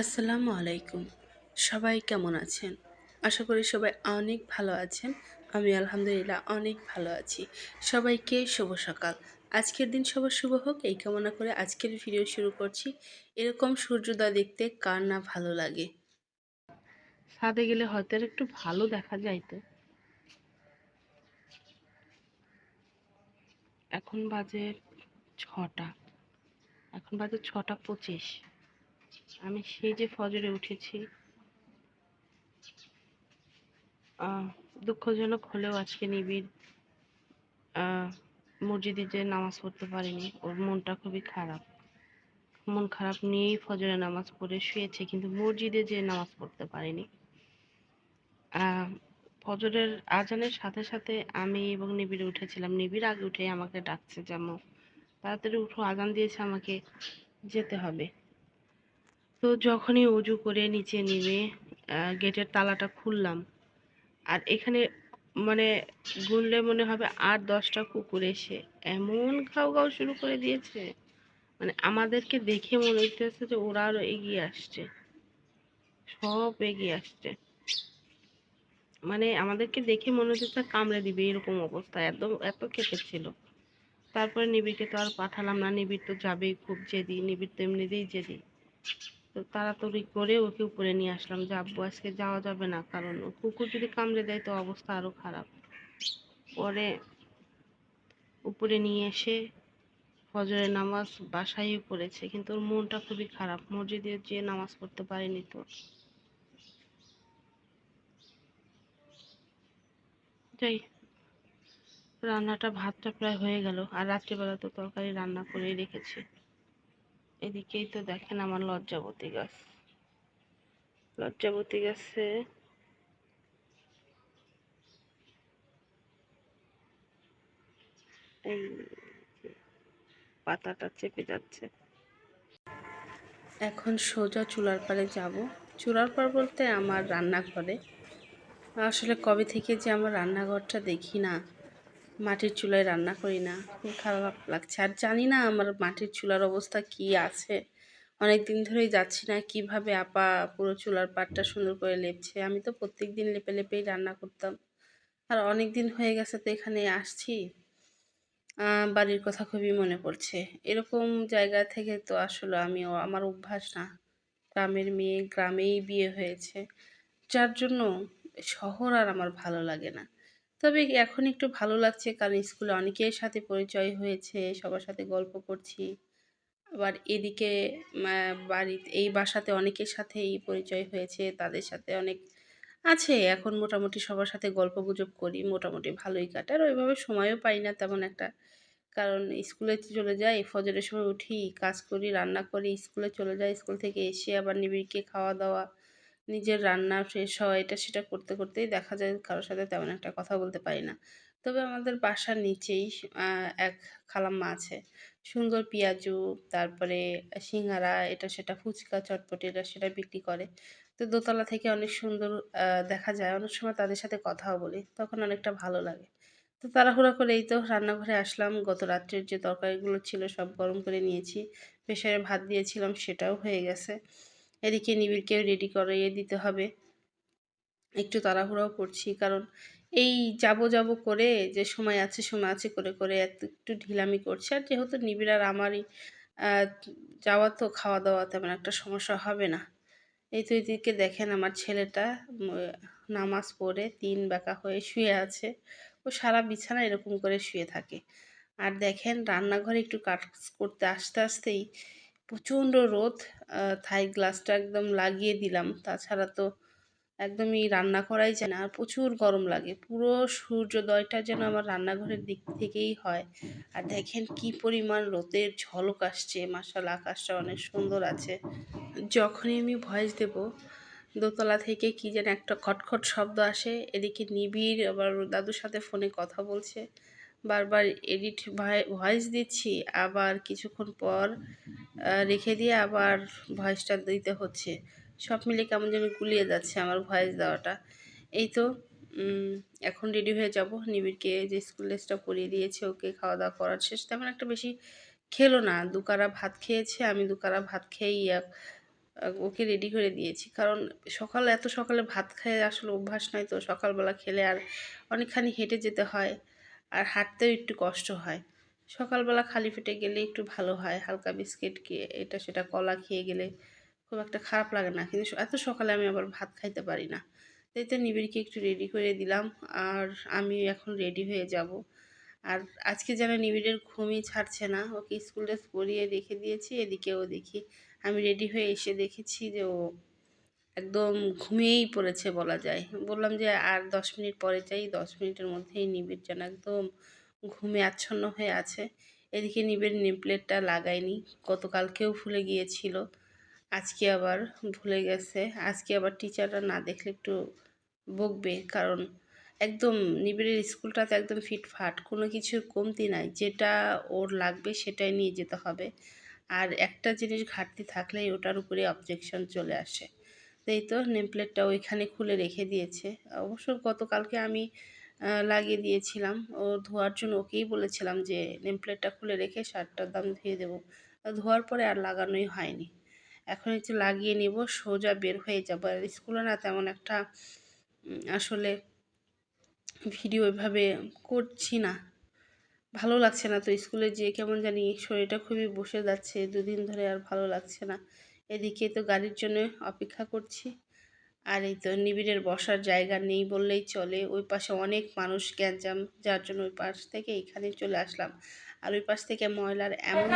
আসসালামু আলাইকুম। সবাই কেমন আছেন? আশা করি সবাই অনেক ভালো আছেন। আমি আলহামদুলিল্লাহ অনেক ভালো আছি। সবাইকে শুভ সকাল। আজকের দিন সবার শুভ হোক, এই কামনা করে আজকের ভিডিও শুরু করছি। এরকম সূর্যোদয় দেখতে কার না ভালো লাগে? ছাদে গেলে হয়তো একটু ভালো দেখা যাইতো এখন বাজে ছটা। এখন বাজে ছটা পঁচিশ। আমি সেই যে ফজরে উঠেছি দুঃখজনক হলেও আজকে নিবিড় মসজিদে যে নামাজ পড়তে পারিনি, ওর মনটা খুবই খারাপ। মন খারাপ নিয়েই ফজরে নামাজ পড়ে শুয়েছে, কিন্তু মসজিদে যে নামাজ পড়তে পারিনি। ফজরের আজানের সাথে সাথে আমি এবং নিবিড় উঠেছিলাম। নিবিড় আগে উঠে আমাকে ডাকছে যেমন তাড়াতাড়ি উঠো, আজান দিয়েছে, আমাকে যেতে হবে। তো যখনই উজু করে নিচে নেমে গেটের তালাটা খুললাম। আর এখানে মানে গুনলে মনে হবে আট দশটা কুকুর এসে। এমন ঘাউ ঘাউ শুরু করে দিয়েছে। মানে আমাদেরকে দেখে মনে হইতেছে যে ওরা আরও এগিয়ে আসছে। সব এগিয়ে আসছে। মানে আমাদেরকে দেখে মনে হচ্ছে কামড়ে দিবে এরকম অবস্থা। এত এত কেঁপেছিল তারপরে নিবিড়কে তো আর পাঠালাম না। নিবিড় তো যাবেই খুব জেদি। নিবিড় তো এমনিতেই জেদি। তো তাড়াতাড়ি করে ওকে উপরে নিয়ে আসলাম যে, আব্বু, আজকে যাওয়া যাবে না। কারণ কুকুর যদি কামড়ে দেয় তো অবস্থা আরও খারাপ। পরে উপরে নিয়ে এসে ফজরের নামাজ বাসায় পড়েছে। কিন্তু ওর মনটা খুবই খারাপ। মসজিদে যে নামাজ পড়তে পারেনি তো। যাই, রান্নাটা, ভাতটা প্রায় হয়ে গেল। আর রাত্রিবেলা তো তরকারি রান্না করেই রেখেছি। এদিকেই তো দেখেন আমার লজ্জাবতী গাছ। লজ্জাবতী গাছে এই পাতাটা চেপে যাচ্ছে। এখন সোজা চুলার পাড়ে যাব। চুলার পাড় বলতে আমার রান্নাঘরে। আসলে কবে থেকে যে আমার রান্নাঘরটা দেখি না মাটির চুলায় রান্না করি না। খুব খারাপ লাগছে। আর জানি না আমার মাটির চুলার অবস্থা কি আছে। অনেক দিন ধরেই যাচ্ছি না কীভাবে আপা পুরো চুলার পাটটা সুন্দর করে লেপছে। আমি তো প্রত্যেক দিন লেপে লেপেই রান্না করতাম। আর অনেক দিন হয়ে গেছে তো এখানে আসছি। বাড়ির কথা খুবই মনে পড়ছে। এরকম জায়গা থেকে তো আসলে আমি আমার অভ্যাস না। গ্রামের মেয়ে, গ্রামেই বিয়ে হয়েছে। যার জন্য শহর আর আমার ভালো লাগে না। তবে এখন একটু ভালো লাগছে কারণ স্কুলে অনেকের সাথে পরিচয় হয়েছে, সবার সাথে গল্প করছি। আবার এদিকে বাড়িতে, এই বাসাতে অনেকের সাথেই পরিচয় হয়েছে, তাদের সাথে অনেক আছে। এখন মোটামুটি সবার সাথে গল্প গুজব করি, মোটামুটি ভালোই কাটে আর ওইভাবে সময়ও পাই না তেমন একটা। কারণ স্কুলে চলে যাই, ফজরের সময় উঠি, কাজ করি, রান্না করি, স্কুলে চলে যাই, স্কুল থেকে এসে আবার নিবিড়কে খাওয়া দাওয়া নিজের রান্না ফ্রেশ হওয়া, এটা সেটা করতে করতেই দেখা যায় কারোর সাথে তেমন একটা কথা বলতে পারি না। তবে আমাদের বাসার নিচেই এক খালাম্মা আছে। সুন্দর পেঁয়াজু, তারপরে সিঙ্গারা, এটা সেটা ফুচকা, চটপটি, এটা সেটা বিক্রি করে। তো দোতলা থেকে অনেক সুন্দর দেখা যায়। অনেক সময় তাদের সাথে কথাও বলি, তখন অনেকটা ভালো লাগে। তো তাড়াহুড়া করে এই তো রান্নাঘরে আসলাম। গত রাত্রের যে তরকারিগুলো ছিল সব গরম করে নিয়েছি। প্রেশারে ভাত দিয়েছিলাম, সেটাও হয়ে গেছে। এদিকে নিবিড়কেও রেডি করিয়ে দিতে হবে। একটু তাড়াহুড়াও করছি, কারণ এই যাব যাব করে যে সময় আছে সময় আছে করে করে একটু ঢিলামি করছে। আর যেহেতু নিবিড় আর আমারই যাওয়া তো খাওয়া দাওয়া তেমন একটা সমস্যা হবে না। এই তো এদিকে দেখেন আমার ছেলেটা নামাজ পড়ে তিন বাঁকা হয়ে শুয়ে আছে। ও সারা বিছানা এরকম করে শুয়ে থাকে। আর দেখেন রান্নাঘরে একটু কাজ করতে আসতে আসতেই প্রচণ্ড রোদ থাই গ্লাসটা একদম লাগিয়ে দিলাম। তাছাড়া তো একদমই রান্না করাই যায় না, আর প্রচুর গরম লাগে। পুরো সূর্যোদয়টা যেন আমার রান্নাঘরের দিক থেকেই হয়। আর দেখেন কি পরিমাণ রোদের ঝলক আসছে মাসাল আকাশটা অনেক সুন্দর আছে। যখনই আমি ভয়েস দেব, দোতলা থেকে কি যেন একটা খটখট শব্দ আসে, এদিকে নিবিড়, আবার দাদুর সাথে ফোনে কথা বলছে। বারবার এডিট ভয়েস দিচ্ছি আবার কিছুক্ষণ পর রেখে দিয়ে আবার ভয়েসটা দিতে হচ্ছে। সব মিলে কেমন যেন গুলিয়ে যাচ্ছে আমার ভয়েস দেওয়াটা। এই তো এখন রেডি হয়ে যাব। নিবিড়কে যে স্কুল ড্রেসটা পরিয়ে দিয়েছে ওকে খাওয়া দাওয়া করার শেষ। তেমন একটা বেশি খেলো না। দুকারা ভাত খেয়েছে আমি দুকারা ভাত খেয়েই আহ, ওকে রেডি করে দিয়েছি। কারণ সকালে এত সকালে ভাত খেয়ে আসলে অভ্যাস নয় তো। সকালবেলা খেলে আর অনেকখানি হেঁটে যেতে হয়। আর হাঁটতেও একটু কষ্ট হয়। সকালবেলা খালি পেটে গেলে একটু ভালো হয়, হালকা বিস্কিট খেয়ে, এটা সেটা কলা খেয়ে গেলে খুব একটা খারাপ লাগে না। কিন্তু এত সকালে আমি আবার ভাত খাইতে পারি না। তাই তো নিবিড়কে একটু রেডি করে দিলাম আর আমি এখন রেডি হয়ে যাব। আর আজকে যেন নিবিড়ের ঘুমই ছাড়ছে না, ওকে স্কুল ড্রেস পরিয়ে রেখে দিয়েছি এদিকেও দেখি। আমি রেডি হয়ে এসে দেখেছি যে ও একদম ঘুমিয়েই পড়েছে বলা যায়। বললাম যে, আর দশ মিনিট পরে চাই দশ মিনিটের মধ্যেই নিবিড় যেন একদম ঘুমে আচ্ছন্ন হয়ে আছে। এদিকে নিবিড় নেম প্লেটটা লাগায়নি, গতকালকেও ভুলে গিয়েছিল, আজকে আবার ভুলে গেছে। আজকে আবার টিচাররা না দেখলে একটু বকবে, কারণ একদম নিবিড়ের স্কুলটাতে একদম ফিটফাট, কোনো কিছুর কমতি নাই, যেটা ওর লাগবে সেটাই নিয়ে যেতে হবে। আর একটা জিনিস ঘাটতি থাকলেই ওটার উপরে অবজেকশন চলে আসে। এই তো নেম প্লেটটা ওইখানে খুলে রেখে দিয়েছে। অবশ্য গতকালকে আমি লাগিয়ে দিয়েছিলাম। ও ধোয়ার জন্য ওকেই বলেছিলাম যে নেম প্লেটটা খুলে রেখে শার্টটার দাম ধুয়ে দেবো। ধোয়ার পরে আর লাগানোই হয়নি। এখন একটু লাগিয়ে নিব, সোজা বের হয়ে যাব। আর স্কুলে না তেমন একটা আসলে ভিডিও এভাবে করছি না। ভালো লাগছে না। তো স্কুলে যেয়ে কেমন জানি শরীরটা খুবই বসে যাচ্ছে, দুদিন ধরে আর ভালো লাগছে না। এদিকে তো গাড়ির জন্য অপেক্ষা করছি। আর এই তো নিবিড়ের বসার জায়গা নেই বললেই চলে। ওই পাশে অনেক মানুষ গ্যাঞ্জাম যার জন্য ওই পাশ থেকে এখানে চলে আসলাম। আর ওই পাশ থেকে ময়লার এমন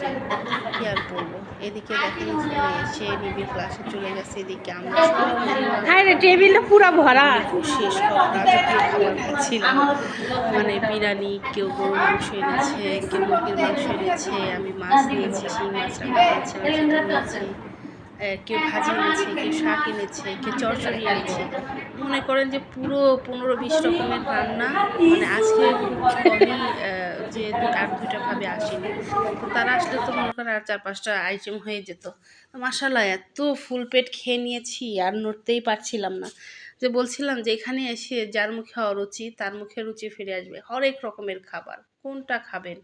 যে কি আর বলব? এদিকে দেখেন ছেলে এসে নিবিড় ক্লাসে চলে গেছে এদিকে আমরা হ্যাঁ টেবিলটা পুরো ভরা। শেষ খাবার খাচ্ছিলাম। মানে বিরিয়ানি কেউ গরু মাংস এনেছে কেউ মুরগির মাংস এনেছে আমি মাছ নিয়েছি সেই মাছ রান্না করেছিলাম নিয়েছি। কেউ ভাজি এনেছে, কেউ শাক এনেছে, কেউ চচ্চড়ি এনেছে মনে করেন যে পুরো পনেরো বিশ রকমের রান্না মানে আজকে কমই যে আর দুইটা ভাবে আসেনি, তো তারা আসলে তো মনে করেন আর চার পাঁচটা আইটেম হয়ে যেত। মাসাল্লাহ এত ফুল পেট খেয়ে নিয়েছি, আর নড়তেই পারছিলাম না। যে বলছিলাম যে এখানে এসে যার মুখে অরুচি, তার মুখে রুচি ফিরে আসবে। হরেক রকমের খাবার, কোনটা খাবেন?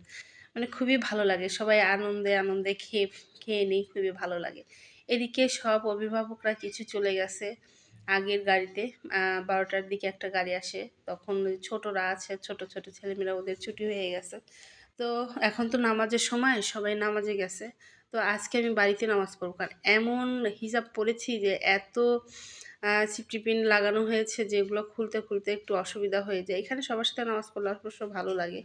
মানে খুবই ভালো লাগে। সবাই আনন্দে আনন্দে খেয়ে খেয়ে নিই, খুবই ভালো লাগে। এদিকে সব অভিভাবকরা কিছু চলে গেছে। আগের গাড়িতে বারোটার দিকে একটা গাড়ি আসে। তখন ছোটরা আছে, ছোট ছোট ছেলেমেয়েরা ওদের ছুটি হয়ে গেছে। তো এখন তো নামাজের সময়, সবাই নামাজে গেছে। তো আজকে আমি বাড়িতে নামাজ পড়ব। কারণ এমন হিসাব পড়েছি যে এত সিপটিপিন লাগানো হয়েছে যেগুলো খুলতে খুলতে একটু অসুবিধা হয়ে যায়। এখানে সবার সাথে নামাজ পড়লে অবশ্য ভালো লাগে।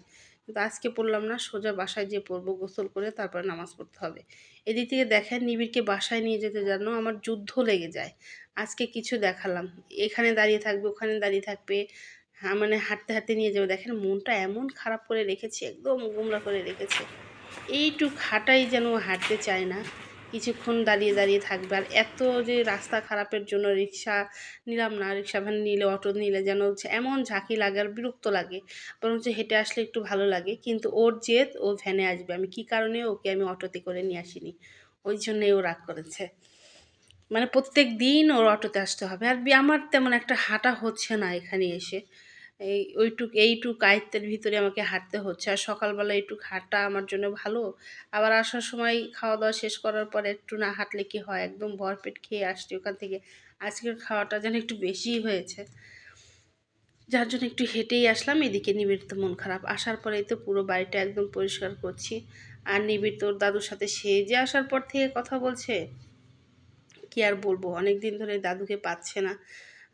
কিন্তু আজকে পড়লাম না, সোজা বাসায় যেয়ে পড়ব, গোসল করে তারপরে নামাজ পড়তে হবে। এদিক থেকে দেখেন নিবিড়কে বাসায় নিয়ে যেতে যেন আমার যুদ্ধ লেগে যায়। আজকে কিছু দেখালাম। এখানে দাঁড়িয়ে থাকবে, ওখানে দাঁড়িয়ে থাকবে। হ্যাঁ মানে হাঁটতে হাঁটতে নিয়ে যাবে। দেখেন মনটা এমন খারাপ করে রেখেছে, একদম গুমরা করে রেখেছে। এইটুক হাঁটাই যেন হাঁটতে চায় না। কিছুক্ষণ দাঁড়িয়ে দাঁড়িয়ে থাকবে। আর এত যে রাস্তা খারাপের জন্য রিক্সা নিলাম না, রিক্সা ভ্যান নিলে, অটো নিলে যেন হচ্ছে এমন ঝাঁকি লাগে আর বিরক্ত লাগে। বরঞ্চ হেঁটে আসলে একটু ভালো লাগে। কিন্তু ওর জেদ, ও ভ্যানে আসবে। আমি কি কারণে ওকে আমি অটোতে করে নিয়ে আসিনি? ওই জন্যই ও রাগ করেছে। মানে প্রত্যেক দিন ওর অটোতে আসতে হবে। আর আমার তেমন একটা হাঁটা হচ্ছে না এখানে এসে। এই ওইটুক, এইটুক আয়ত্তের ভিতরে আমাকে হাঁটতে হচ্ছে। আর সকালবেলা এইটুক হাঁটা আমার জন্য ভালো। আবার আসার সময় খাওয়া দাওয়া শেষ করার পরে একটু না হাঁটলে কি হয়? একদম ভরপেট খেয়ে আসছি ওখান থেকে। আজকের খাওয়াটা যেন একটু বেশিই হয়েছে। যার জন্য একটু হেঁটেই আসলাম, এদিকে নিবিড় তো মন খারাপ। আসার পরেই তো পুরো বাড়িটা একদম পরিষ্কার করছি। আর নিবিড় তোর দাদুর সাথে সে যে আসার পর থেকে কথা বলছে, কি আর বলব? অনেক দিন ধরে দাদুকে পাচ্ছে না।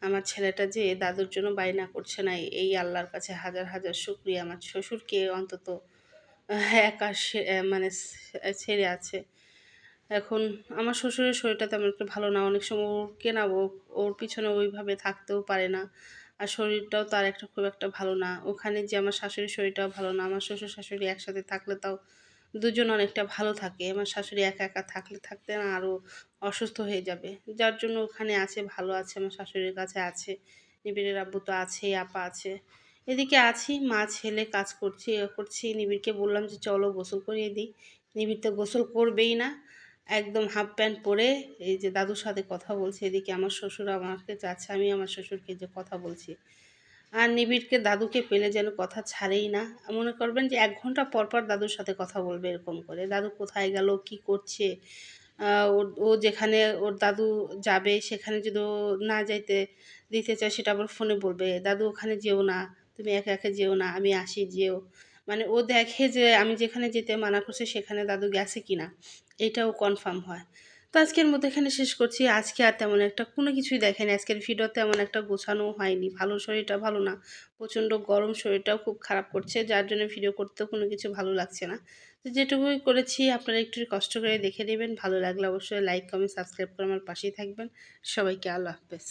আমার ছেলেটা যে দাদুর জন্য বায়না করছে না, এই আল্লাহর কাছে হাজার হাজার শুক্রিয়া। আমার শ্বশুরকে অন্তত একা মানে ছেড়ে আছে। এখন আমার শ্বশুরের শরীরটা তেমন একটা ভালো না। অনেক সময় ওকে না ওর পিছনে ওইভাবে থাকতেও পারে না। আর শরীরটাও তার একটা খুব একটা ভালো না। ওখানে যে আমার শাশুড়ির শরীরটাও ভালো না। আমার শ্বশুর, শাশুড়ি একসাথে থাকলে তাও দুজন অনেকটা ভালো থাকে। আমার শাশুড়ি একা একা থাকলে, থাকতে না। আরও অসুস্থ হয়ে যাবে। যার জন্য ওখানে আছে, ভালো আছে, আমার শাশুড়ির কাছে আছে, নিবিড়ের আব্বু তো আছেই আপা আছে। এদিকে আছি, মা, ছেলে কাজ করছি, এ করছি। নিবিড়কে বললাম যে, চলো গোসল করিয়ে দিই। নিবিড় তো গোসল করবেই না, একদম হাফ প্যান্ট পরে এই যে দাদুর সাথে কথা বলছে, এদিকে আমার শ্বশুর আমাকে চাচ্ছে আমি আমার শ্বশুরকে যে কথা বলছি। আর নিবিড়কে দাদুকে পেলে যেন কথা ছাড়েই না। মনে করবেন যে, এক ঘণ্টা পর পর দাদুর সাথে কথা বলবে এরকম করে। দাদু কোথায় গেল, কি করছে? ওর, ও যেখানে ওর দাদু যাবে সেখানে যদি ও না যাইতে, দিতে চায় সেটা আবার ফোনে বলবে, দাদু, ওখানে যেও না, তুমি একা একা যেও না, আমি আসি, যেও। মানে ও দেখে যে আমি যেখানে যেতে মানা করছি সেখানে দাদু গেছে কিনা, এটাও কনফার্ম হয়। তো আজকের মতো এখানে শেষ করছি। আজকে আর তেমন একটা কোনো কিছুই দেখেনি। আজকের ভিডিও তেমন একটা গোছানো হয়নি। ভালো শরীরটা ভালো না। প্রচণ্ড গরম শরীরটাও খুব খারাপ করছে, যার জন্য ভিডিও করতেও কোনো কিছু ভালো লাগছে না। তো যেটুকুই করেছি, আপনারা একটু কষ্ট করে দেখে নেবেন। ভালো লাগলে অবশ্যই লাইক কমেন্ট সাবস্ক্রাইব করে আমার পাশেই থাকবেন। সবাইকে আল্লাহ হাফেজ।